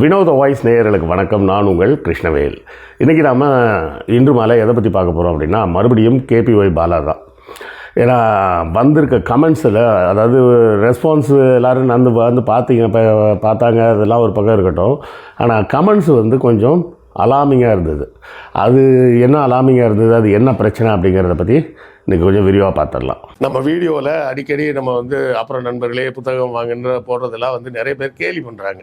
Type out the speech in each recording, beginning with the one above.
வினோத வாய்ஸ் நேயர்களுக்கு வணக்கம். நான் உங்கள் கிருஷ்ணவேல். இன்றைக்கி நாம் இன்று மாலை எதை பற்றி பார்க்க போகிறோம் அப்படின்னா மறுபடியும் கேபிஒய் பாலா தான் ஏன்னா வந்திருக்க கமெண்ட்ஸில் அதாவது ரெஸ்பான்ஸ் எல்லோரும் வந்து வந்து பார்த்தீங்க பார்த்தாங்க அதெல்லாம் ஒரு பக்கம் இருக்கட்டும். ஆனால் கமெண்ட்ஸ் வந்து கொஞ்சம் அலாமிங்காக இருந்தது. அது என்ன அலாமிங்காக இருந்தது அது என்ன பிரச்சனை அப்படிங்கிறத பற்றி இன்றைக்கி கொஞ்சம் விரிவாக பார்த்துடலாம். நம்ம வீடியோவில் அடிக்கடி நம்ம வந்து அப்புறம் நண்பர்களே புத்தகம் வாங்குன்ற போடுறதெல்லாம் வந்து நிறைய பேர் கேலி பண்ணுறாங்க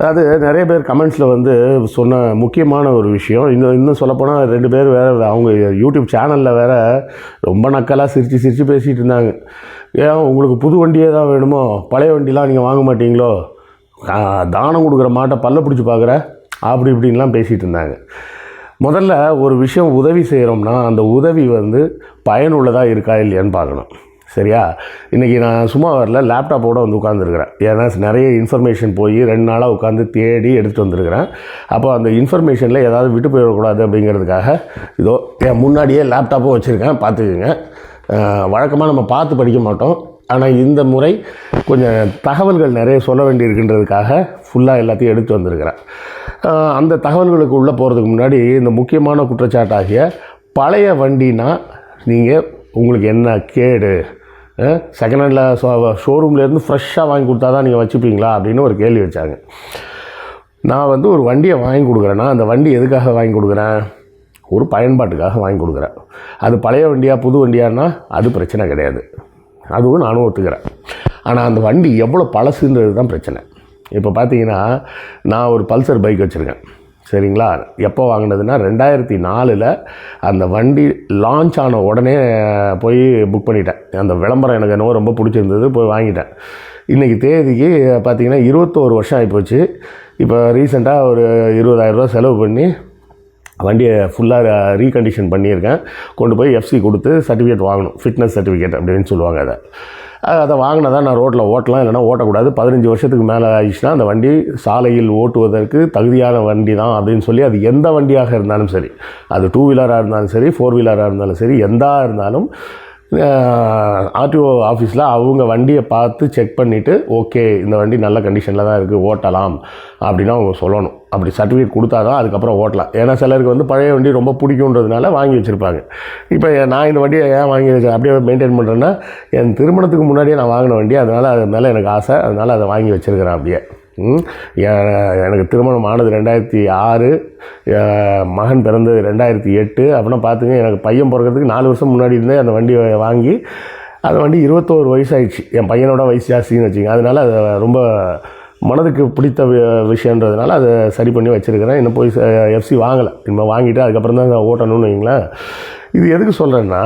அதாவது நிறைய பேர் கமெண்ட்ஸில் வந்து சொன்ன முக்கியமான ஒரு விஷயம். இன்னும் இன்னும் சொல்லப்போனால் ரெண்டு பேர் வேறு அவங்க யூடியூப் சேனலில் வேறு ரொம்ப நக்கலாக சிரித்து சிரித்து பேசிகிட்டு இருந்தாங்க. ஏன் உங்களுக்கு புது வண்டியே தான் வேணுமோ? பழைய வண்டிலாம் நீங்கள் வாங்க மாட்டீங்களோ? தானம் கொடுக்குற மாட்டை பல்ல பிடிச்சி பார்க்குற அப்படி இப்படின்லாம் பேசிகிட்டு இருந்தாங்க. முதல்ல ஒரு விஷயம் உதவி செய்கிறோம்னா அந்த உதவி வந்து பயனுள்ளதாக இருக்கா இல்லையான்னு பார்க்கணும். சரியா? இன்றைக்கி நான் சும்மா வரல லேப்டாப்போடு வந்து உட்காந்துருக்குறேன் ஏன்னா நிறைய இன்ஃபர்மேஷன் போய் ரெண்டு நாளாக உட்காந்து தேடி எடுத்துகிட்டு வந்திருக்கிறேன். அப்போ அந்த இன்ஃபர்மேஷனில் ஏதாவது விட்டு போயிடக்கூடாது அப்படிங்கிறதுக்காக இதோ என் முன்னாடியே லேப்டாப்பும் வச்சுருக்கேன் பார்த்துக்குங்க. வழக்கமாக நம்ம பார்த்து படிக்க மாட்டோம். ஆனால் இந்த முறை கொஞ்சம் தகவல்கள் நிறைய சொல்ல வேண்டியிருக்கின்றதுக்காக ஃபுல்லாக எல்லாத்தையும் எடுத்து வந்திருக்கிறேன். அந்த தகவல்களுக்கு உள்ளே போகிறதுக்கு முன்னாடி இந்த முக்கியமான குற்றச்சாட்டாகிய பழைய வண்டினா நீங்கள் உங்களுக்கு என்ன கேடு? செகண்ட் ஹேண்டில் ஷோ ஷோரூம்லேருந்து ஃப்ரெஷ்ஷாக வாங்கி கொடுத்தா தான் நீங்கள் வச்சுப்பீங்களா அப்படின்னு ஒரு கேள்வி வச்சாங்க. நான் வந்து ஒரு வண்டியை வாங்கி கொடுக்குறேன்னா அந்த வண்டி எதுக்காக வாங்கி கொடுக்குறேன்? ஒரு பயன்பாட்டுக்காக வாங்கி கொடுக்குறேன். அது பழைய வண்டியாக புது வண்டியான்னா அது பிரச்சனை கிடையாது. அதுவும் நானும் ஒத்துக்கிறேன். ஆனால் அந்த வண்டி எவ்வளோ பழசுன்றது தான் பிரச்சனை. இப்போ பார்த்தீங்கன்னா நான் ஒரு பல்சர் பைக் வச்சுருக்கேன். சரிங்களா? எப்போ வாங்கினதுன்னா ரெண்டாயிரத்தி நாலில் அந்த வண்டி லான்ச் ஆன உடனே போய் புக் பண்ணிட்டேன். அந்த விளம்பரம் எனக்கு என்னவோ ரொம்ப பிடிச்சிருந்தது போய் வாங்கிட்டேன். இன்றைக்கி தேதிக்கு பார்த்தீங்கன்னா இருபத்தோரு வருஷம் ஆகிப்போச்சு இப்போ ரீசெண்டாக ஒரு இருபதாயிரரூவா செலவு பண்ணி வண்டியை ஃபுல்லாக ரீகண்டிஷன் பண்ணியிருக்கேன். கொண்டு போய் எஃப்சி கொடுத்து சர்டிஃபிகேட் வாங்கணும். ஃபிட்னஸ் சர்டிஃபிகேட் அப்படின்னு சொல்லுவாங்க அதை. அதை வாங்கினா தான் நான் ரோட்டில் ஓட்டலாம் இல்லைனா ஓட்டக்கூடாது. பதினஞ்சு வருஷத்துக்கு மேலே ஆயிடுச்சுன்னா அந்த வண்டி சாலையில் ஓட்டுவதற்கு தகுதியான வண்டி தான் அப்படின்னு சொல்லி அது எந்த வண்டியாக இருந்தாலும் சரி. அது டூ வீலராக இருந்தாலும் சரி ஃபோர் வீலராக இருந்தாலும் சரி எந்தா இருந்தாலும் ஆர்டிஓ ஆஃபீஸில் அவங்க வண்டியை பார்த்து செக் பண்ணிவிட்டு ஓகே இந்த வண்டி நல்ல கண்டிஷனில் தான் இருக்குது ஓட்டலாம் அப்படின்னு அவங்க சொல்லணும். அப்படி சர்டிஃபிகேட் கொடுத்தா தான் அதுக்கப்புறம் ஓட்டலாம். ஏன்னா சிலருக்கு வந்து பழைய வண்டி ரொம்ப பிடிக்குன்றதுனால வாங்கி வச்சுருப்பாங்க. இப்போ நான் இந்த வண்டியை ஏன் வாங்கி வச்சேன் அப்படியே மெயின்டைன் பண்ணுறேன்னா என் திருமணத்துக்கு முன்னாடியே நான் வாங்கின வண்டி அதனால் அது மேலே எனக்கு ஆசை அதனால் அதை வாங்கி வச்சுருக்கிறேன் அப்படியே. எனக்கு திருமணம் ஆனது ரெண்டாயிரத்தி ஆறு. மகன் பிறந்தது ரெண்டாயிரத்தி எட்டு. அப்படின்னா பார்த்துங்க எனக்கு பையன் பிறக்கிறதுக்கு நாலு வருஷம் முன்னாடி இருந்தே அந்த வண்டியை வாங்கி அந்த வண்டி இருபத்தோரு வயசாகிடுச்சு என் பையனோட வயசு ஜாஸ்தின்னு வச்சுங்க. அதனால் அது ரொம்ப மனதுக்கு பிடித்த விஷயன்றதுனால அதை சரி பண்ணி வச்சுருக்கிறேன். இன்னும் போய் எஃப்சி வாங்கலை. இன்னும் வாங்கிட்டு அதுக்கப்புறம் தான் ஓட்டணும்னு வைங்களேன். இது எதுக்கு சொல்கிறேன்னா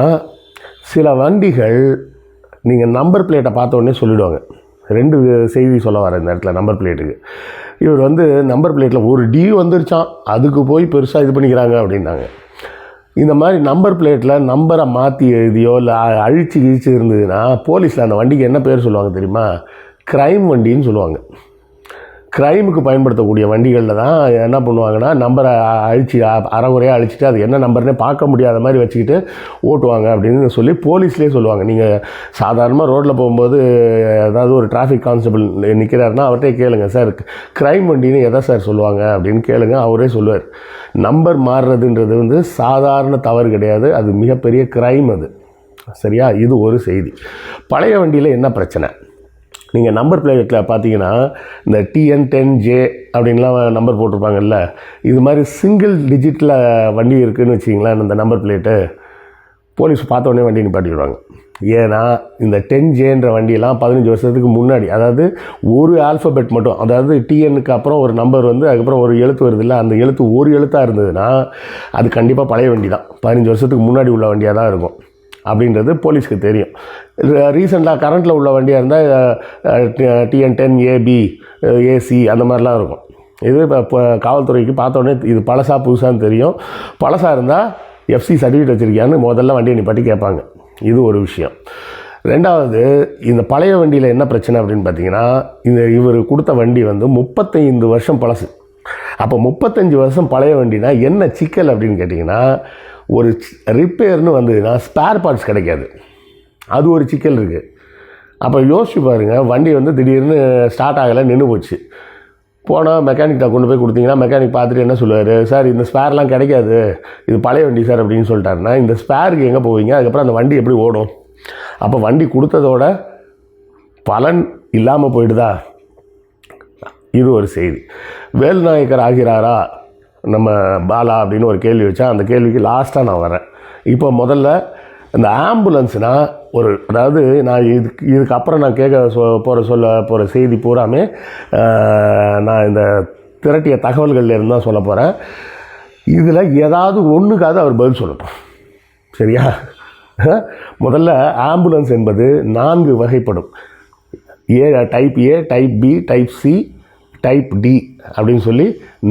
சில வண்டிகள் நீங்கள் நம்பர் பிளேட்டை பார்த்த உடனே சொல்லிவிடுவாங்க ரெண்டு செய்தி சொல்ல வரேன் இந்த இடத்துல நம்பர் பிளேட்டுக்கு இவர் வந்து நம்பர் பிளேட்டில் ஒரு டி வந்துருச்சான் அதுக்கு போய் பெருசாக இது பண்ணிக்கிறாங்க அப்படின்னாங்க. இந்த மாதிரி நம்பர் பிளேட்டில் நம்பரை மாற்றி எழுதியோ இல்லை அழிச்சு கிழிச்சு இருந்ததுன்னா போலீஸில் அந்த வண்டிக்கு என்ன பேர் சொல்லுவாங்க தெரியுமா? க்ரைம் வண்டின்னு சொல்லுவாங்க. க்ரைமுக்கு பயன்படுத்தக்கூடிய வண்டிகளில் தான் என்ன பண்ணுவாங்கன்னா நம்பரை அழிச்சு அ- அறகுறையாக அழிச்சிட்டு அது என்ன நம்பர்னே பார்க்க முடியாத மாதிரி வச்சுக்கிட்டு ஓட்டுவாங்க அப்படின்னு சொல்லி போலீஸ்லேயே சொல்லுவாங்க. நீங்கள் சாதாரணமாக ரோட்டில் போகும்போது ஏதாவது ஒரு டிராஃபிக் கான்ஸ்டபிள் நிற்கிறாருன்னா அவர்கிட்டே கேளுங்க சார் க்ரைம் வண்டின்னு எதை சார் சொல்லுவாங்க? அப்படின்னு கேளுங்க அவரே சொல்லுவார். நம்பர் மாறுறதுன்றது வந்து சாதாரண தவறு கிடையாது. அது மிகப்பெரிய க்ரைம் அது. சரியா? இது ஒரு செய்தி. பழைய வண்டியில் என்ன பிரச்சனை? நீங்கள் நம்பர் பிளேட்டில் பார்த்தீங்கன்னா இந்த டிஎன் டென் ஜே அப்படின்லாம் நம்பர் போட்டிருப்பாங்கல்ல இது மாதிரி சிங்கிள் டிஜிட்டில் வண்டி இருக்குதுன்னு வச்சிங்களேன் இந்த நம்பர் பிளேட்டு போலீஸ் பார்த்த உடனே வண்டி நிப்பாட்டிடுவாங்க ஏன்னா இந்த டென் ஜேன்ற வண்டியெல்லாம் பதினஞ்சு வருஷத்துக்கு முன்னாடி அதாவது ஒரு ஆல்ஃபபெட் மட்டும் அதாவது டிஎன்னுக்கு அப்புறம் ஒரு நம்பர் வந்து அதுக்கப்புறம் ஒரு எழுத்து வருது இல்லை அந்த எழுத்து ஒரு எழுத்தாக இருந்ததுன்னா அது கண்டிப்பாக பழைய வண்டி தான் பதினஞ்சு வருஷத்துக்கு முன்னாடி உள்ள வண்டியாக தான் இருக்கும். அப்படின்றது போலீஸ்க்கு தெரியும். ரீசெண்டாக கரண்ட்டில் உள்ள வண்டியாக இருந்தால் டிஎன் டென் ஏபி ஏசி அந்த மாதிரிலாம் இருக்கும். இது இப்போ காவல்துறைக்கு பார்த்தோன்னே இது பழசா புதுசான்னு தெரியும். பழசாக இருந்தால் எஃப்சி சர்டிஃபிகேட் வச்சுருக்கியான்னு முதல்ல வண்டியை நிப்பாட்டி கேட்பாங்க. இது ஒரு விஷயம். ரெண்டாவது இந்த பழைய வண்டியில் என்ன பிரச்சனை அப்படின்னு பார்த்தீங்கன்னா இந்த இவர் கொடுத்த வண்டி வந்து முப்பத்தைந்து வருஷம் பழசு. அப்போ முப்பத்தஞ்சு வருஷம் பழைய வண்டினா என்ன சிக்கல் அப்படின்னு கேட்டிங்கன்னா ஒரு ரிப்பேர்னு வந்ததுன்னா ஸ்பேர் பார்ட்ஸ் கிடைக்காது. அது ஒரு சிக்கல் இருக்குது அப்போ யோசிச்சு பாருங்கள் வண்டி வந்து திடீர்னு ஸ்டார்ட் ஆகலை நின்று போச்சு. போனால் மெக்கானிக்கிட்ட கொண்டு போய் கொடுத்தீங்கன்னா மெக்கானிக் பார்த்துட்டு என்ன சொல்லுவார்? சார் இந்த ஸ்பேர்லாம் கிடைக்காது. இது பழைய வண்டி சார் அப்படின்னு சொல்லிட்டாருன்னா இந்த ஸ்பேருக்கு எங்கே போவீங்க? அதுக்கப்புறம் அந்த வண்டி எப்படி ஓடும்? அப்போ வண்டி கொடுத்ததோட பலன் இல்லாமல் போயிடுதா? இது ஒரு செய்தி. வேல்நாயக்கர் ஆகிறாரா? நம்ம பாலா அப்படின்னு ஒரு கேள்வி வச்சா அந்த கேள்விக்கு லாஸ்ட்டாக நான் வரேன். இப்போ முதல்ல இந்த ஆம்புலன்ஸ்னால் ஒரு அதாவது நான் இதுக்கு இதுக்கப்புறம் நான் கேட்க சொ போகிற சொல்ல போகிற செய்தி பூராமே நான் இந்த திரட்டிய தகவல்கள்ல இருந்தால் தான் சொல்ல போகிறேன் இதில் ஏதாவது ஒன்றுக்காவது அவர் பதில் சொல்லட்டும். சரியா? முதல்ல ஆம்புலன்ஸ் என்பது நான்கு வகைப்படும். A type A type B type C type D அப்படின்னு சொல்லி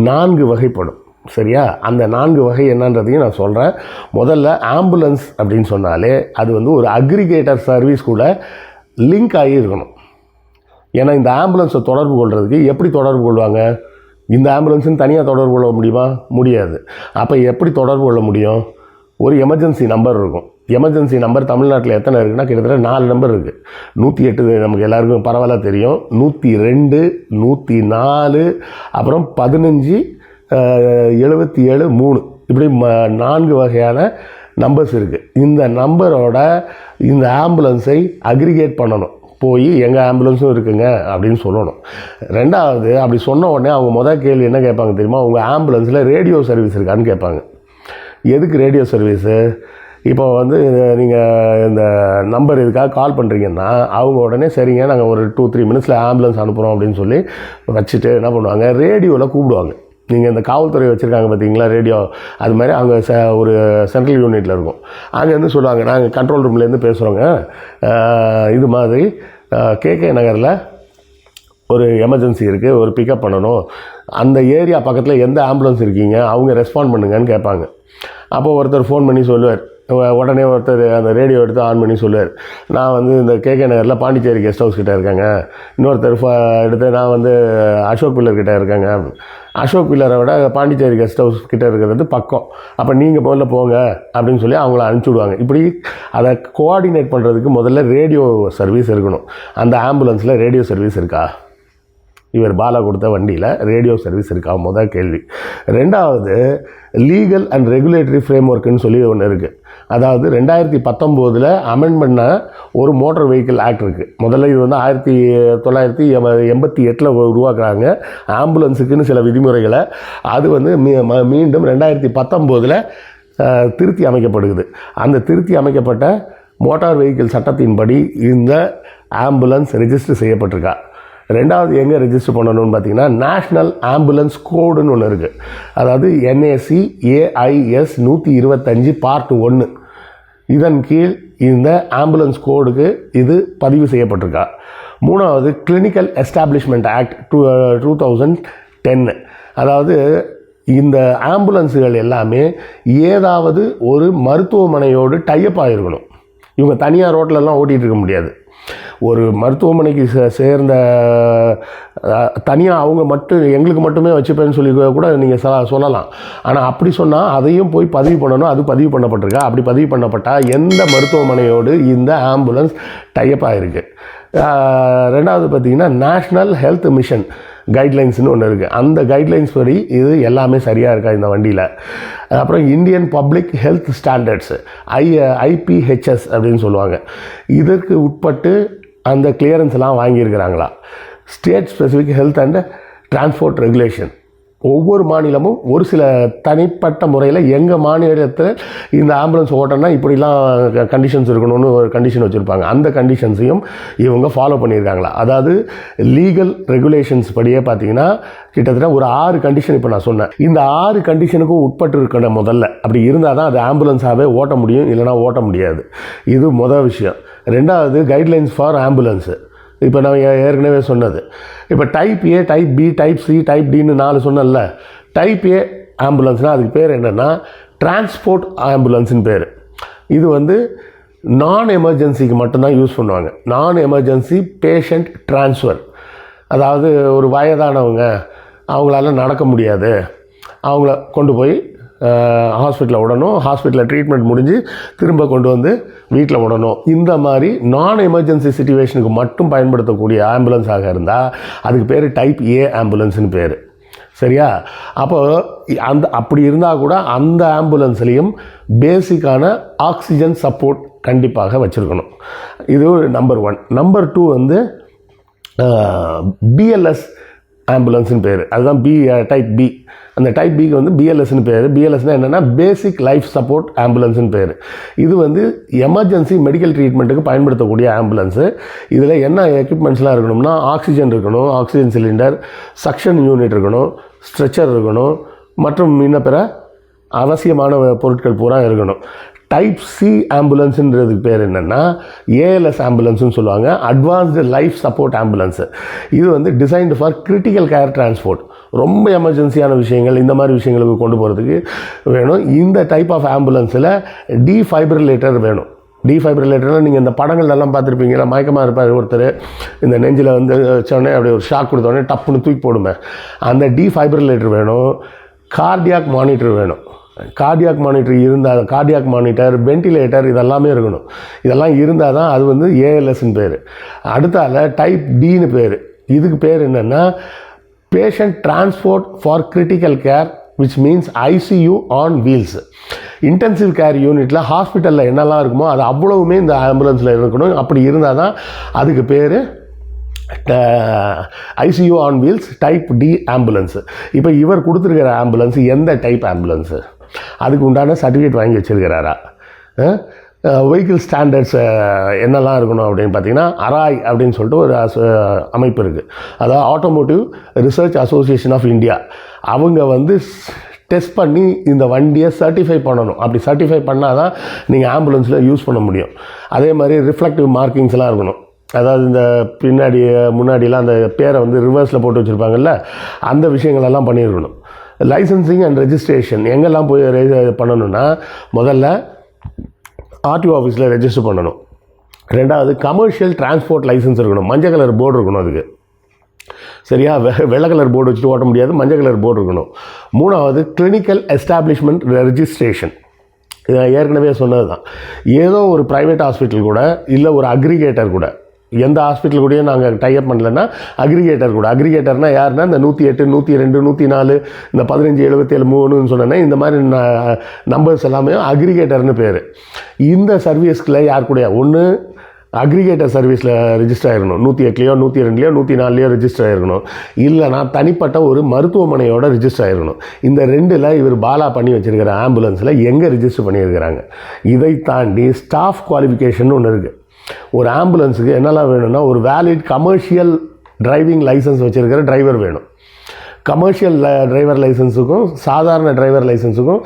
நான்கு வகைப்படும். சரியா? அந்த நான்கு வகை என்னன்றதையும் நான் சொல்கிறேன் முதல்ல ஆம்புலன்ஸ் அப்படின்னு சொன்னாலே அது வந்து ஒரு அக்ரிகேட்டர் சர்வீஸ் கூட லிங்க் ஆகி இருக்கணும். ஏன்னா இந்த ஆம்புலன்ஸை தொடர்பு கொள்கிறதுக்கு எப்படி தொடர்பு கொள்வாங்க? இந்த ஆம்புலன்ஸுன்னு தனியாக தொடர்பு கொள்ள முடியுமா? முடியாது. அப்போ எப்படி தொடர்பு கொள்ள முடியும்? ஒரு எமர்ஜென்சி நம்பர் இருக்கும். எமர்ஜென்சி நம்பர் தமிழ்நாட்டில் எத்தனை இருக்குன்னா கிட்டத்தட்ட நாலு நம்பர் இருக்குது நூற்றி எட்டு நமக்கு எல்லாருக்கும் பரவாயில்ல தெரியும். நூற்றி ரெண்டு நூற்றி நாலு அப்புறம் பதினஞ்சு எழுபத்தி ஏழு மூணு. இப்படி ம நான்கு வகையான நம்பர்ஸ் இருக்குது இந்த நம்பரோட இந்த ஆம்புலன்ஸை அக்ரிகேட் பண்ணணும். போய் எங்கள் ஆம்புலன்ஸும் இருக்குங்க அப்படின்னு சொல்லணும். ரெண்டாவது அப்படி சொன்ன உடனே அவங்க மொதல் கேள்வி என்ன கேட்பாங்க தெரியுமா? உங்கள் ஆம்புலன்ஸில் ரேடியோ சர்வீஸ் இருக்கான்னு கேட்பாங்க. எதுக்கு ரேடியோ சர்வீஸு இப்போ வந்து நீங்கள் இந்த நம்பர் இதுக்காக கால் பண்ணுறீங்கன்னா அவங்க உடனே சரிங்க நாங்கள் ஒரு டூ த்ரீ மினிட்ஸில் ஆம்புலன்ஸ் அனுப்புகிறோம் அப்படின்னு சொல்லி வச்சுட்டு என்ன பண்ணுவாங்க ரேடியோவில் கூப்பிடுவாங்க. நீங்கள் இந்த காவல்துறை வச்சுருக்காங்க பார்த்தீங்களா ரேடியோ அது மாதிரி அங்கே ச ஒரு சென்ட்ரல் யூனிட்டில் இருக்கும். அங்கேருந்து சொல்லுவாங்க நாங்கள் கண்ட்ரோல் ரூம்லேருந்து பேசுகிறோங்க இது மாதிரி கேகே நகரில் ஒரு எமர்ஜென்சி இருக்குது ஒரு பிக்கப் பண்ணணும். அந்த ஏரியா பக்கத்தில் எந்த ஆம்புலன்ஸ் இருக்கீங்க அவங்க ரெஸ்பாண்ட் பண்ணுங்கன்னு கேட்பாங்க. அப்போ ஒருத்தர் ஃபோன் பண்ணி சொல்லுவார் உடனே ஒருத்தர் அந்த ரேடியோ எடுத்து ஆன் பண்ணி சொல்லுவார். நான் வந்து இந்த கேகே நகரில் பாண்டிச்சேரி கெஸ்ட் ஹவுஸ் கிட்டே இருக்காங்க. இன்னொருத்தர் ஃப- எடுத்து நான் வந்து அசோக் பில்லர் கிட்டே இருக்காங்க. அசோக் பில்லரை விட பாண்டிச்சேரி கெஸ்ட் ஹவுஸ் கிட்டே இருக்கிறது பக்கம். அப்போ நீங்கள் முதல்ல போங்க அப்படின்னு சொல்லி அவங்கள அனுப்பிச்சி விடுவாங்க. இப்படி அதை கோஆர்டினேட் பண்ணுறதுக்கு முதல்ல ரேடியோ சர்வீஸ் இருக்கணும். அந்த ஆம்புலன்ஸில் ரேடியோ சர்வீஸ் இருக்கா? இவர் பாலா கொடுத்த வண்டியில் ரேடியோ சர்வீஸ் இருக்கா முதல் கேள்வி. ரெண்டாவது லீகல் அண்ட் ரெகுலேட்டரி ஃப்ரேம் ஒர்க்குன்னு சொல்லி ஒன்று இருக்குது அதாவது ரெண்டாயிரத்தி பத்தொம்போதில் அமெண்ட் பண்ண ஒரு மோட்டார் வெஹிக்கிள் ஆக்ட் இருக்குது முதல்ல இது வந்து ஆயிரத்தி தொள்ளாயிரத்தி எம- எண்பத்தி எட்டில் உருவாக்குறாங்க. ஆம்புலன்ஸுக்குன்னு சில விதிமுறைகளை. அது வந்து மீ- மீண்டும் ரெண்டாயிரத்தி பத்தொம்போதில் திருத்தி அமைக்கப்படுகிறது அந்த திருத்தி அமைக்கப்பட்ட மோட்டார் வெஹிக்கிள் சட்டத்தின்படி இந்த ஆம்புலன்ஸ் ரெஜிஸ்டர் செய்யப்பட்டிருக்கா. ரெண்டாவது எங்கே ரெஜிஸ்டர் பண்ணணும்னு பார்த்தீங்கன்னா நேஷ்னல் ஆம்புலன்ஸ் கோடுன்னு ஒன்று இருக்குது அதாவது என்ஏசி ஏஐஎஸ் நூற்றி இருபத்தஞ்சி பார்ட் ஒன்று இதன் கீழ் இந்த ஆம்புலன்ஸ் கோடுக்கு இது பதிவு செய்யப்பட்டிருக்கா. மூணாவது clinical establishment act two two thousand டென்னு அதாவது இந்த ஆம்புலன்ஸுகள் எல்லாமே ஏதாவது ஒரு மருத்துவமனையோடு டைப் ஆகிருக்கணும் இவங்க தனியார் ரோட்டிலலாம் ஓட்டிகிட்டு இருக்க முடியாது. ஒரு மருத்துவமனைக்கு சே- சேர்ந்த தனியாக அவங்க மட்டும் எங்களுக்கு மட்டுமே வச்சுப்பேன்னு சொல்லி கூட நீங்கள் ச சொல்லலாம். ஆனால் அப்படி சொன்னால் அதையும் போய் பதிவு பண்ணணும். அது பதிவு பண்ணப்பட்டிருக்கா? அப்படி பதிவு பண்ணப்பட்டால் எந்த மருத்துவமனையோடு இந்த ஆம்புலன்ஸ் டைப் ஆகிருக்கு ரெண்டாவது பார்த்தீங்கன்னா நேஷ்னல் ஹெல்த் மிஷன் கைட்லைன்ஸ்னு ஒன்று இருக்குது அந்த கைட்லைன்ஸ் படி இது எல்லாமே சரியாக இருக்கா இந்த வண்டியில்? அப்புறம் Indian public health standards I IPHS அப்படின்னு சொல்லுவாங்க. இதற்கு உட்பட்டு அந்த கிளியரன்ஸ்லாம் வாங்கியிருக்கிறாங்களா? State specific health and transport regulation ஒவ்வொரு மாநிலமும் ஒரு சில தனிப்பட்ட முறையில் எங்கள் மாநிலத்தில் இந்த ஆம்புலன்ஸ் ஓட்டணும்னா இப்படிலாம் கண்டிஷன்ஸ் இருக்கணும்னு ஒரு கண்டிஷன் வச்சுருப்பாங்க. அந்த கண்டிஷன்ஸையும் இவங்க ஃபாலோ பண்ணியிருக்காங்களா? அதாவது லீகல் ரெகுலேஷன்ஸ் படியே பார்த்தீங்கன்னா கிட்டத்தட்ட ஒரு ஆறு கண்டிஷன் இப்போ நான் சொன்னேன். இந்த ஆறு கண்டிஷனுக்கும் உட்பட்டு இருக்கணும் முதல்ல. அப்படி இருந்தால் தான் அது ஆம்புலன்ஸாகவே ஓட்ட முடியும் இல்லைனா ஓட்ட முடியாது. இது முதல் விஷயம். ரெண்டாவது கைட்லைன்ஸ் ஃபார் ஆம்புலன்ஸு இப்போ நான் ஏற்கனவே சொன்னது. இப்போ type A type B type C type டின்னு நாலு சொன்னேன்ல. டைப் ஏ ஆம்புலன்ஸ்னால் அதுக்கு பேர் என்னென்னா டிரான்ஸ்போர்ட் ஆம்புலன்ஸ்னு பேர். இது வந்து நான் எமர்ஜென்சிக்கு மட்டும்தான் யூஸ் பண்ணுவாங்க. நான் எமர்ஜென்சி பேஷண்ட் ட்ரான்ஸ்ஃபர் அதாவது ஒரு வயதானவங்க அவங்களால நடக்க முடியாது. அவங்கள கொண்டு போய் ஹாஸ்பிட்டலில் விடணும். ஹாஸ்பிட்டலில் ட்ரீட்மெண்ட் முடிஞ்சு திரும்ப கொண்டு வந்து வீட்டில் விடணும். இந்த மாதிரி நான் எமர்ஜென்சி சுச்சுவேஷனுக்கு மட்டும் பயன்படுத்தக்கூடிய ஆம்புலன்ஸாக இருந்தால் அதுக்கு பேர் டைப் ஏ ஆம்புலன்ஸ்னு பேர். சரியா? அப்போ அந்த அப்படி இருந்தால் கூட அந்த ஆம்புலன்ஸ்லேயும் பேசிக்கான ஆக்சிஜன் சப்போர்ட் கண்டிப்பாக வச்சுருக்கணும். இது நம்பர் ஒன் நம்பர் டூ வந்து பிஎல்எஸ் ஆம்புலன்ஸ்னு பேர். அதுதான் பி டைப் பி அந்த டைப் பிக்கு வந்து பிஎல்எஸ்னு பேர். பிஎல்எஸ்னால் என்னென்னா பேசிக் லைஃப் சப்போர்ட் ஆம்புலன்ஸ்னு பேர். இது வந்து எமர்ஜென்சி மெடிக்கல் ட்ரீட்மெண்ட்டுக்கு பயன்படுத்தக்கூடிய ஆம்புலன்ஸு இதில் என்ன எக்யூப்மெண்ட்ஸ்லாம் இருக்கணும்னா ஆக்சிஜன் இருக்கணும் ஆக்சிஜன் சிலிண்டர் சக்ஷன் யூனிட் இருக்கணும் ஸ்ட்ரெச்சர் இருக்கணும் மற்றும் இன்ன பிற அவசியமான பொருட்கள் பூரா இருக்கணும். டைப் சி ஆம்புலன்ஸுன்றதுக்கு பேர் என்னென்னா ஏஎல்எஸ் ஆம்புலன்ஸ்னு சொல்லுவாங்க. அட்வான்ஸ்டு லைஃப் சப்போர்ட் ஆம்புலன்ஸு இது வந்து designed for critical care transport ரொம்ப எமர்ஜென்சியான விஷயங்கள் இந்த மாதிரி விஷயங்களுக்கு கொண்டு போகிறதுக்கு வேணும். இந்த டைப் ஆஃப் ஆம்புலன்ஸில் டிஃபைப்ரிலேட்டர் வேணும். டிஃபைப்ரிலேட்டர்னால் நீங்கள் இந்த படங்கள்லாம் பார்த்துருப்பீங்களா மயக்கமாக இருப்பார் ஒருத்தர். இந்த நெஞ்சில் வந்து வச்சோடனே அப்படியே ஒரு ஷாக் கொடுத்தோடனே டப்புன்னு தூக்கி போடுமே. அந்த டிஃபைப்ரிலேட்டர் வேணும். கார்டியாக் மானிட்டர் வேணும். கார்டியாக் மானிட்டர் இருந்தால் கார்டியாக் மானிட்டர் வென்டிலேட்டர் இதெல்லாமே இருக்கணும். இதெல்லாம் இருந்தால் தான் அது வந்து ஏஎல்எஸ்ன்னு பேர். அடுத்தால டைப் டின்னு பேர். இதுக்கு பேர் என்னென்னா patient transport for critical care which means ICU on wheels intensive care யூனிட்டில் ஹாஸ்பிட்டலில் என்னெல்லாம் இருக்குமோ அது அவ்வளவுமே இந்த ஆம்புலன்ஸில் இருக்கணும். அப்படி இருந்தால் தான் அதுக்கு பேர் ICU on wheels type D ambulance இப்போ இவர் கொடுத்துருக்கிற ஆம்புலன்ஸ் எந்த டைப் ஆம்புலன்ஸு அதுக்கு உண்டான சர்டிஃபிகேட் வாங்கி வச்சிருக்கிறாரா? வெஹிக்கிள் ஸ்டாண்டர்ட்ஸ் என்னெல்லாம் இருக்கணும் அப்படின்னு பார்த்தீங்கன்னா அராய் அப்படின்னு சொல்லிட்டு ஒரு அமைப்பு இருக்குது அதாவது automotive research association of India அவங்க வந்து டெஸ்ட் பண்ணி இந்த வண்டியை சர்டிஃபை பண்ணணும். அப்படி சர்டிஃபை பண்ணால் தான் நீங்கள் ஆம்புலன்ஸில் யூஸ் பண்ண முடியும். அதே மாதிரி ரிஃப்ளெக்டிவ் மார்க்கிங்ஸ்லாம் இருக்கணும். அதாவது இந்த பின்னாடி முன்னாடிலாம் அந்த பேரை வந்து ரிவர்ஸில் போட்டு வச்சுருப்பாங்கல்ல அந்த விஷயங்களெல்லாம் பண்ணியிருக்கணும். லைசன்சிங் அண்ட் ரெஜிஸ்ட்ரேஷன் எங்கெல்லாம் போய் ரெ- பண்ணணும்னா முதல்ல ஆர்டிஓ ஆஃபீஸில் ரெஜிஸ்டர் பண்ணணும். ரெண்டாவது கமர்ஷியல் டிரான்ஸ்போர்ட் லைசன்ஸ் இருக்கணும். மஞ்சள் கலர் போர்டு இருக்கணும் அதுக்கு. சரியா? வெ வெள்ளை கலர் போர்டு வச்சுட்டு ஓட்ட முடியாது மஞ்சள் கலர் போர்டு இருக்கணும். மூணாவது கிளினிக்கல் எஸ்டாப்ளிஷ்மெண்ட் ரெஜிஸ்ட்ரேஷன் இது நான் ஏற்கனவே சொன்னது தான் ஏதோ ஒரு ப்ரைவேட் ஹாஸ்பிட்டல் கூட இல்லை ஒரு அக்ரிகேட்டர் கூட எந்த ஹாஸ்பிட்டல் கூடயும் நாங்கள் டைப் பண்ணலன்னா அக்ரிகேட்டர் கூட. அக்ரிகேட்டர்னா யாருன்னா இந்த நூற்றி எட்டு நூற்றி ரெண்டு நூற்றி நாலு இந்த பதினஞ்சு எழுபத்தேழு மூணுன்னு சொன்னேன்னா இந்த மாதிரி நம்பர்ஸ் எல்லாமே அக்ரிகேட்டர்னு பேர். இந்த சர்வீஸ்கில் யார் கூட ஒன்று அக்ரிகேட்டர் சர்வீஸில் ரிஜிஸ்டர் ஆகிருக்கணும் நூற்றி எட்டுலையோ நூற்றி ரெண்டுலையோ நூற்றி நாலுலையோ ரிஜிஸ்டர் ஆகிருக்கணும் இல்லைனா தனிப்பட்ட ஒரு மருத்துவமனையோட ரிஜிஸ்டர் ஆகிருக்கணும் இந்த ரெண்டில் இவர் பாலா பண்ணி வச்சுருக்கிற ஆம்புலன்ஸில் எங்கே ரிஜிஸ்டர் பண்ணியிருக்கிறாங்க? இதை தாண்டி ஸ்டாஃப் குவாலிஃபிகேஷன் ஒன்று இருக்குது ஒரு ஆம்புலன்ஸுக்கு என்னெல்லாம் வேணும்னா ஒரு வேலிட் கமர்ஷியல் டிரைவிங் லைசன்ஸ் வச்சுருக்கிற டிரைவர் வேணும். கமர்ஷியல் டிரைவர் லைசன்ஸுக்கும் சாதாரண டிரைவர் லைசன்ஸுக்கும்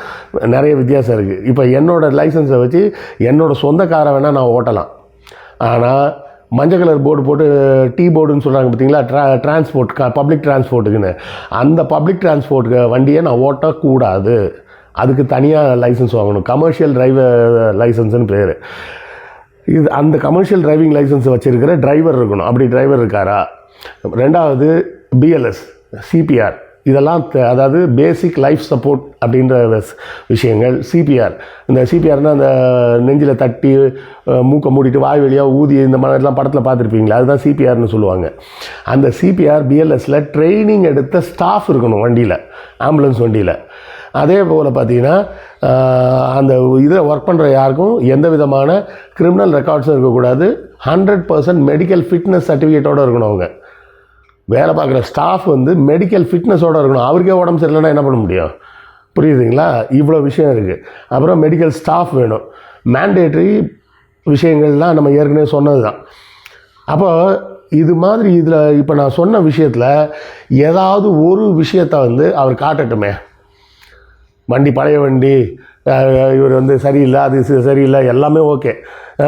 நிறைய வித்தியாசம் இருக்குது இப்போ என்னோடய லைசன்ஸை வச்சு என்னோடய சொந்த காரை வேணால் நான் ஓட்டலாம். ஆனால் மஞ்சள் கலர் போர்டு போட்டு டீ போர்டுன்னு சொல்கிறாங்க பார்த்தீங்களா ட்ரா டிரான்ஸ்போர்ட் பப்ளிக் டிரான்ஸ்போர்ட்டுக்குன்னு அந்த பப்ளிக் டிரான்ஸ்போர்ட் வண்டியை நான் ஓட்டக்கூடாது. அதுக்கு தனியாக லைசன்ஸ் வாங்கணும். கமர்ஷியல் டிரைவர் லைசன்ஸ்னு பேர். இது அந்த கமர்ஷியல் டிரைவிங் லைசன்ஸ் வச்சுருக்கிற டிரைவர் இருக்கணும். அப்படி டிரைவர் இருக்காரா? ரெண்டாவது பிஎல்எஸ் சிபிஆர் இதெல்லாம் த- அதாவது பேசிக் லைஃப் சப்போர்ட் அப்படின்ற விஷயங்கள். சிபிஆர் இந்த சிபிஆர்னால் அந்த நெஞ்சில் தட்டி மூக்கை மூடிட்டு வாய் வழியாக ஊதி இந்த மாதிரிலாம் படத்தில் பார்த்துருப்பீங்களா? அதுதான் சிபிஆர்னு சொல்லுவாங்க. அந்த சிபிஆர் பிஎல்எஸில் ட்ரைனிங் எடுத்த ஸ்டாஃப் இருக்கணும் வண்டியில் ஆம்புலன்ஸ் வண்டியில். அதே போல் பார்த்தீங்கன்னா அந்த இதில் ஒர்க் பண்ணுற யாருக்கும் எந்த விதமான கிரிமினல் ரெக்கார்ட்ஸும் இருக்கக்கூடாது. ஹண்ட்ரட் பர்சன்ட் மெடிக்கல் ஃபிட்னஸ் சர்டிஃபிகேட்டோடு இருக்கணும் அவங்க. வேலை பார்க்குற ஸ்டாஃப் வந்து மெடிக்கல் ஃபிட்னஸோடு இருக்கணும். அவருக்கே உடம்பு சரியில்லைன்னா என்ன பண்ண முடியும்? புரியுதுங்களா? இவ்வளோ விஷயம் இருக்குது அப்புறம் மெடிக்கல் ஸ்டாஃப் வேணும். மேண்டேட்ரி விஷயங்கள்லாம் நம்ம ஏற்கனவே சொன்னது தான் அப்போ இது மாதிரி இதில் இப்போ நான் சொன்ன விஷயத்தில் ஏதாவது ஒரு விஷயத்தை வந்து அவர் காட்டட்டுமே? வண்டி பழைய வண்டி இவர் வந்து சரியில்லை அது சரியில்லை எல்லாமே ஓகே.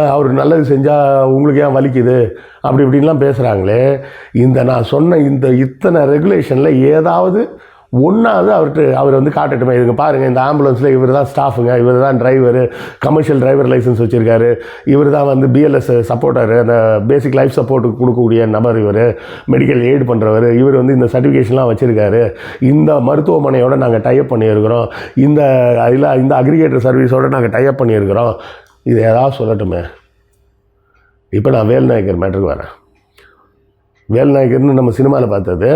அவர் நல்லது செஞ்சால் உங்களுக்கு ஏன் வலிக்குது? அப்படி இப்படின்லாம் பேசுகிறாங்களே இந்த நான் சொன்ன இந்த இத்தனை ரெகுலேஷனில் ஏதாவது ஒன்றாவது அவர்கிட்ட அவர் வந்து காட்டட்டுமே. இதுங்க பாருங்கள் இந்த ஆம்புலன்ஸில் இவர் தான் ஸ்டாஃபுங்க இவர் தான் டிரைவரு கமர்ஷியல் டிரைவர் லைசன்ஸ் வச்சுருக்காரு இவர் தான் வந்து பிஎல்எஸ் சப்போர்ட்டர் அந்த பேசிக் லைஃப் சப்போர்ட்டுக்கு கொடுக்கக்கூடிய நபர் இவர் மெடிக்கல் எய்டு பண்ணுறவர் இவர் வந்து இந்த சர்டிஃபிகேஷன்லாம் வச்சுருக்காரு. இந்த மருத்துவமனையோட நாங்கள் டைப் பண்ணியிருக்கிறோம். இந்த இதில் இந்த அக்ரிகேட்டர் சர்வீஸோடு நாங்கள் டைப் பண்ணியிருக்கிறோம். இது ஏதாவது சொல்லட்டுமே. இப்போ நான் வேல்நாயக்கர் மேட்டருக்கு வரேன். வேல்நாயக்கர்னு நம்ம சினிமாவில் பார்த்தது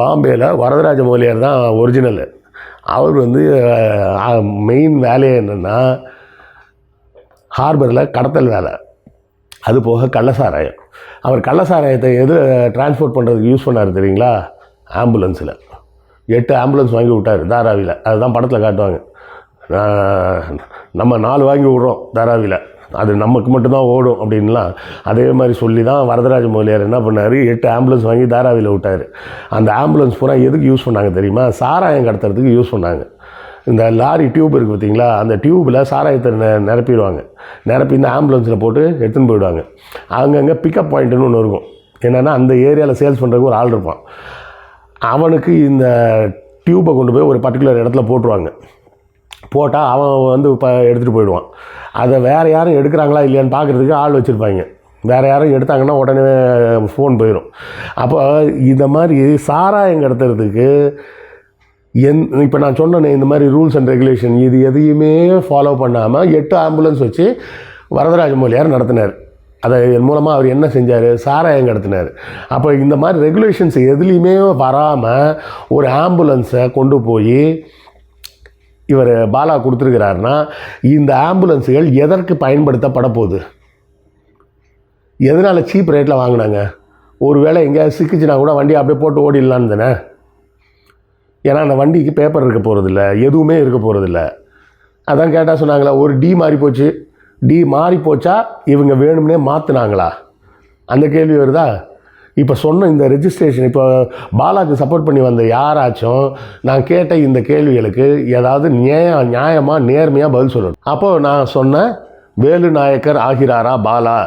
பாம்பேயில் வரதராஜ முதலியார் தான் ஒரிஜினல் அவர் வந்து மெயின் வேலையே என்னென்னா ஹார்பரில் கடத்தல் வேலை. அது போக கள்ளசாராயம். அவர் கள்ளசாராயத்தை எது டிரான்ஸ்போர்ட் பண்ணுறதுக்கு யூஸ் பண்ணார் தெரியுங்களா? ஆம்புலன்ஸில் எட்டு ஆம்புலன்ஸ் வாங்கி விட்டார் தாராவியில் அதுதான் படத்தில் காட்டுவாங்க. நம்ம நாலு வாங்கி விட்றோம் தாராவியில் அது நமக்கு மட்டும்தான் ஓடும் அப்படின்லாம் அதே மாதிரி சொல்லி தான் வரதராஜ மௌலியார் என்ன பண்ணார்? எட்டு ஆம்புலன்ஸ் வாங்கி தாராவியில் விட்டார். அந்த ஆம்புலன்ஸ் பூரா எதுக்கு யூஸ் பண்ணாங்க தெரியுமா? சாராயம் கடத்துறதுக்கு யூஸ் பண்ணாங்க. இந்த லாரி டியூப் இருக்குது பார்த்தீங்களா? அந்த டியூப்பில் சாராயத்தை நெ நிரப்பிடுவாங்க. நிரப்பி இந்த ஆம்புலன்ஸில் போட்டு எடுத்துன்னு போயிடுவாங்க. அங்கங்கே பிக்கப் பாயிண்ட்டுன்னு ஒன்று இருக்கும். என்னென்னா அந்த ஏரியாவில் சேல்ஸ் பண்ணுறதுக்கு ஒரு ஆள் இருப்பான். அவனுக்கு இந்த டியூப்பை கொண்டு போய் ஒரு பர்டிகுலர் இடத்துல போட்டுருவாங்க. போட்டால் அவன் வந்து இப்போ எடுத்துகிட்டு போயிடுவான். அதை வேறு யாரும் எடுக்கிறாங்களா இல்லையான்னு பார்க்குறதுக்கு ஆள் வச்சுருப்பாங்க. வேறு யாரும் எடுத்தாங்கன்னா உடனே ஃபோன் போயிடும் அப்போ இந்த மாதிரி சாராயம் கடத்துறதுக்கு என் இப்போ நான் சொன்னேன் இந்த மாதிரி ரூல்ஸ் அண்ட் ரெகுலேஷன் இது எதையுமே ஃபாலோ பண்ணாமல் எட்டு ஆம்புலன்ஸ் வச்சு வரதராஜ மொழியார் நடத்தினார். அதை இதன் மூலமாக அவர் என்ன செஞ்சார்? சாராயம் கடத்தினார். அப்போ இந்த மாதிரி ரெகுலேஷன்ஸ் எதுலேயுமே வராமல் ஒரு ஆம்புலன்ஸை கொண்டு போய் இவர் பாலா கொடுத்துருக்கிறாருன்னா இந்த ஆம்புலன்ஸுகள் எதற்கு பயன்படுத்தப்பட போகுது? எதனால் சீப் ரேட்டில் வாங்கினாங்க? ஒருவேளை எங்கேயாவது சிக்கிச்சுனா கூட வண்டி அப்படியே போட்டு ஓடிடலான்னு தானே? ஏன்னா அந்த வண்டிக்கு பேப்பர் இருக்க போகிறதில்ல எதுவுமே இருக்க போகிறதில்ல அதான் கேட்டால் சொன்னாங்களா ஒரு டி மாறி போச்சு. டி மாறி போச்சா இவங்க வேணும்னே மாற்றினாங்களா அந்த கேள்வி வருதா? இப்போ சொன்ன இந்த ரெஜிஸ்ட்ரேஷன் இப்போ பாலாக்கு சப்போர்ட் பண்ணி வந்த யாராச்சும் நான் கேட்ட இந்த கேள்விகளுக்கு ஏதாவது நியாயம் நியாயமாக நேர்மையாக பதில் சொல்லணும். அப்போது நான் சொன்னேன் வேலு நாயக்கர் ஆகிறாரா பாலா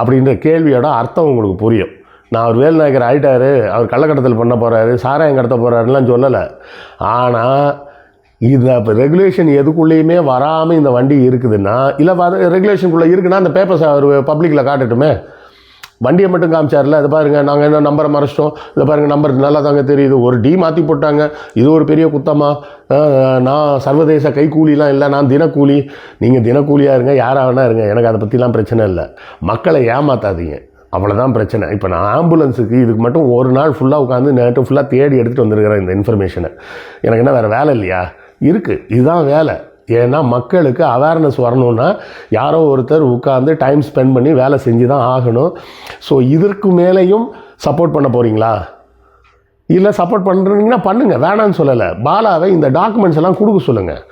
அப்படின்ற கேள்வியோட அர்த்தம் உங்களுக்கு புரியும். நான் அவர் வேலு நாயக்கர் ஆகிட்டாரு அவர் கள்ளக்கடத்தல் பண்ண போகிறாரு சாராயம் கடத்த போகிறாருலாம் சொல்லலை. ஆனால் இந்த ரெகுலேஷன் எதுக்குள்ளேயுமே வராமல் இந்த வண்டி இருக்குதுன்னா இல்லை வர ரெகுலேஷனுக்குள்ளே இருக்குன்னா அந்த பேப்பர்ஸ் அவர் பப்ளிக்கில் காட்டட்டுமே? வண்டியை மட்டும் காமிச்சார்ல? அதை பாருங்கள் நாங்கள் என்ன நம்பரை மறைச்சிட்டோம். இதை பாருங்கள் நம்பர் நல்லா தாங்க தெரியுது. ஒரு டி மாற்றி போட்டாங்க. இது ஒரு பெரிய குத்தமா. நான் சர்வதேச கைக்கூலிலாம் இல்லை நான் தினக்கூலி. நீங்கள் தினக்கூலியாக இருங்க யாராக வேணா இருங்க. எனக்கு அதை பற்றிலாம் பிரச்சனை இல்லை. மக்களை ஏமாத்தாதீங்க. அவ்வளோதான் பிரச்சனை. இப்போ நான் ஆம்புலன்ஸுக்கு இதுக்கு மட்டும் ஒரு நாள் ஃபுல்லாக உட்காந்து நேற்று ஃபுல்லாக தேடி எடுத்துகிட்டு வந்திருக்கிறேன் இந்த இன்ஃபர்மேஷனை எனக்கு என்ன வேறு வேலை இல்லையா? இருக்குது இதுதான் வேலை. ஏன்னா மக்களுக்கு அவேர்னஸ் வரணும்னா யாரோ ஒருத்தர் உட்காந்து டைம் ஸ்பெண்ட் பண்ணி வேலை செஞ்சு தான் ஆகணும். ஸோ இதற்கு மேலேயும் சப்போர்ட் பண்ண போகிறீங்களா இல்லை சப்போர்ட் பண்ணுறீங்கன்னா பண்ணுங்கள் வேணான்னு சொல்லலை. பாலாவை இந்த டாக்குமெண்ட்ஸ் எல்லாம் கொடுக்க சொல்லுங்கள்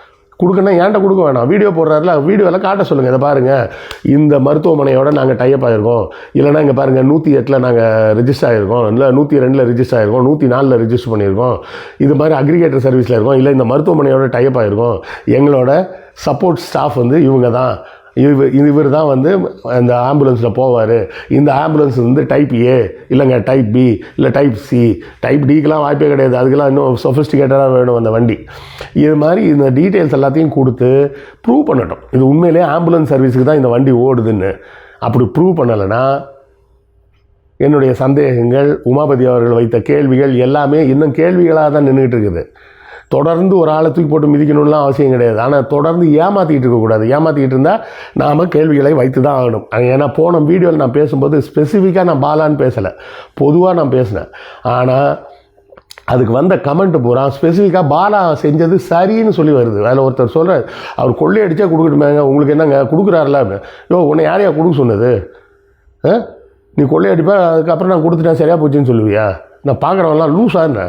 கொடுக்கணும் ஏன்ட்ட கொடுக்க வேணாம். வீடியோ போடுறாருல வீடியோவில் காட்ட சொல்லுங்கள் இதை பாருங்கள் இந்த மருத்துவமனையோட நாங்கள் டைப் ஆகிருக்கோம் இல்லைன்னா இங்கே பாருங்கள் நூற்றி எட்டில் நாங்கள் ரிஜிஸ்டர் ஆகிருக்கோம் இல்லை நூற்றி ரெண்டில் ரிஜிஸ்டர் ஆகிருக்கோம் நூற்றி நாலில் ரிஜிஸ்டர் பண்ணியிருக்கோம். இது மாதிரி அக்ரிகேட்டர் சர்வீஸில் இருக்கோம். இல்லை இந்த மருத்துவமனையோட டைப் ஆகிருக்கோம் எங்களோட சப்போர்ட் ஸ்டாஃப் வந்து இவங்க தான் இவர் இவர் தான் வந்து அந்த ஆம்புலன்ஸில் போவார். இந்த ஆம்புலன்ஸ் வந்து டைப் ஏ இல்லைங்க டைப் பி இல்லை டைப் சி டைப் டிக்கெலாம் வாய்ப்பே கிடையாது. அதுக்கெல்லாம் இன்னும் சொஃபிஸ்டிகேட்டடாக வேணும் அந்த வண்டி. இது மாதிரி இந்த டீட்டெயில்ஸ் எல்லாத்தையும் கொடுத்து ப்ரூவ் பண்ணட்டும். இது உண்மையிலேயே ஆம்புலன்ஸ் சர்வீஸுக்கு தான் இந்த வண்டி ஓடுதுன்னு. அப்படி ப்ரூவ் பண்ணலைன்னா என்னுடைய சந்தேகங்கள் உமாபதி அவர்கள் வைத்த கேள்விகள் எல்லாமே இன்னும் கேள்விகளாக தான் நின்றுட்டு இருக்குது. தொடர்ந்து ஒரு ஆளை தூக்கி போட்டு மிதிக்கணும்லாம் அவசியம் கிடையாது. ஆனால் தொடர்ந்து ஏமாற்றிக்கிட்டு இருக்கக்கூடாது ஏமாற்றிக்கிட்டு இருந்தால் நாம் கேள்விகளை வைத்து தான் ஆகணும் ஏன்னா போன வீடியோவில் நான் பேசும்போது ஸ்பெசிஃபிக்காக நான் பாலான்னு பேசலை. பொதுவாக நான் பேசினேன். ஆனால் அதுக்கு வந்த கமெண்ட் பூரா ஸ்பெசிஃபிக்காக பாலா செஞ்சது சரின்னு சொல்லி வருது. அதில் ஒருத்தர் சொல்கிறார் அவர் கொள்ளையடிச்சா கொடுக்கட்டுமேங்க. உங்களுக்கு என்னங்க? கொடுக்குறாருல? அப்படின்னு. யோ உன்னை யாரையா கொடுக்க சொன்னது? ஆ? நீ கொள்ளையடிப்ப அதுக்கப்புறம் நான் கொடுத்துட்டேன். சரியாக போச்சுன்னு சொல்லுவியா? நான் பார்க்குறவங்களாம் லூஸாக என்ன?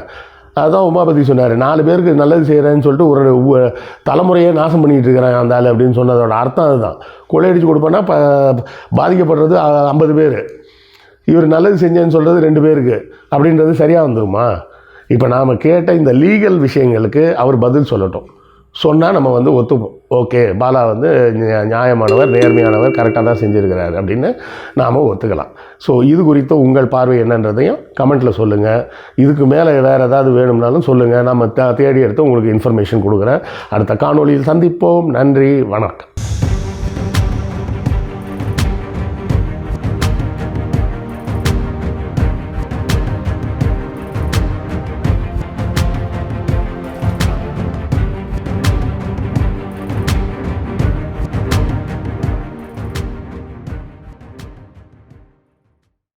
அதான் உமாபதி சொன்னார். நாலு பேருக்கு நல்லது செய்கிறேன்னு சொல்லிட்டு ஒரு தலைமுறையே நாசம் பண்ணிகிட்டு இருக்கிறேன் அந்த ஆள் அப்படின்னு சொன்னதோட அர்த்தம் அதுதான். கொள்ளையடிச்சு கொடுப்பேன்னா ப பாதிக்கப்படுறது ஐம்பது பேர். இவர் நல்லது செஞ்சேன்னு சொல்கிறது ரெண்டு பேருக்கு. அப்படின்றது சரியாக வந்துருமா? இப்போ நாம் கேட்ட இந்த லீகல் விஷயங்களுக்கு அவர் பதில் சொல்லட்டும். சொன்னால் நம்ம வந்து ஒத்துப்போம். ஓகே பாலா வந்து நியாயமானவர் நேர்மையானவர் கரெக்டாக தான் செஞ்சுருக்கிறாரு அப்படின்னு நாம் ஒத்துக்கலாம். ஸோ இது குறித்த உங்கள் பார்வை என்னன்றதையும் கமெண்ட்டில் சொல்லுங்கள் இதுக்கு மேலே வேறு ஏதாவது வேணும்னாலும் சொல்லுங்கள் நம்ம தேடி எடுத்து உங்களுக்கு இன்ஃபர்மேஷன் கொடுக்குறேன். அடுத்த காணொலியில் சந்திப்போம். நன்றி வணக்கம்.